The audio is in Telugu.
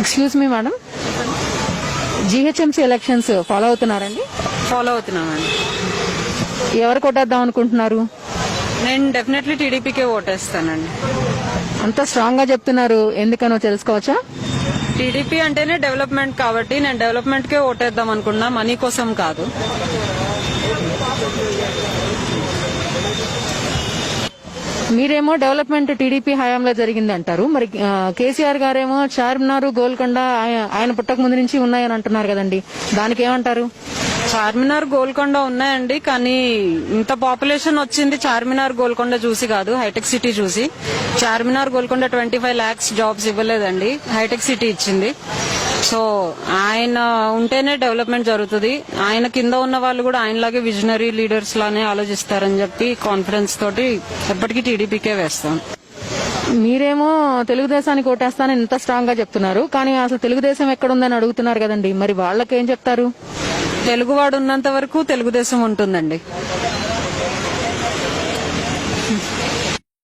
Excuse me madam GHMC elections follow అవుతున్నారండి? Follow అవుతున్నామండి ఎవరు కొట్టేద్దాం అనుకుంటున్నారు? నేను డెఫినెట్లీ టీడీపీకే ఓటేస్తానండి. అంత స్ట్రాంగ్గా చెప్తున్నారు. ఎందుకనో తెలుసుకోవచ్చా? టీడీపీ అంటేనే డెవలప్మెంట్ కాబట్టి నేను డెవలప్మెంట్ కే ఓటేద్దాం అనుకున్నా మనీ కోసం కాదు. మీరేమో డెవలప్మెంట్ టీడీపీ హయాంలో జరిగింది అంటారు మరి కేసీఆర్ గారేమో చార్మినార్ గోల్కొండ ఆయన పుట్టక ముందు నుంచి ఉన్నాయని అంటున్నారు కదండి. దానికి ఏమంటారు? చార్మినార్ గోల్కొండ ఉన్నాయండి కానీ ఇంత పాపులేషన్ వచ్చింది చార్మినార్ గోల్కొండ చూసి కాదు హైటెక్ సిటీ చూసి. Charminar Golconda twenty five lakhs jobs ఇవ్వలేదండి హైటెక్ సిటీ ఇచ్చింది. సో ఆయన ఉంటేనే డెవలప్మెంట్ జరుగుతుంది. ఆయన కింద ఉన్న వాళ్ళు కూడా ఆయనలాగే విజనరీ లీడర్స్ లానే ఆలోచిస్తారని చెప్పి కాన్ఫిడెన్స్ తోటి ఎప్పటికీ టీడీపీకే వేస్తాం. మీరేమో తెలుగుదేశానికి ఓటేస్తానని ఇంత స్ట్రాంగ్గా చెప్తున్నారు. కానీ అసలు తెలుగుదేశం ఎక్కడుందని అడుగుతున్నారు కదండి. మరి వాళ్ళకేం చెప్తారు? తెలుగువాడు ఉన్నంత వరకు తెలుగుదేశం ఉంటుందండి.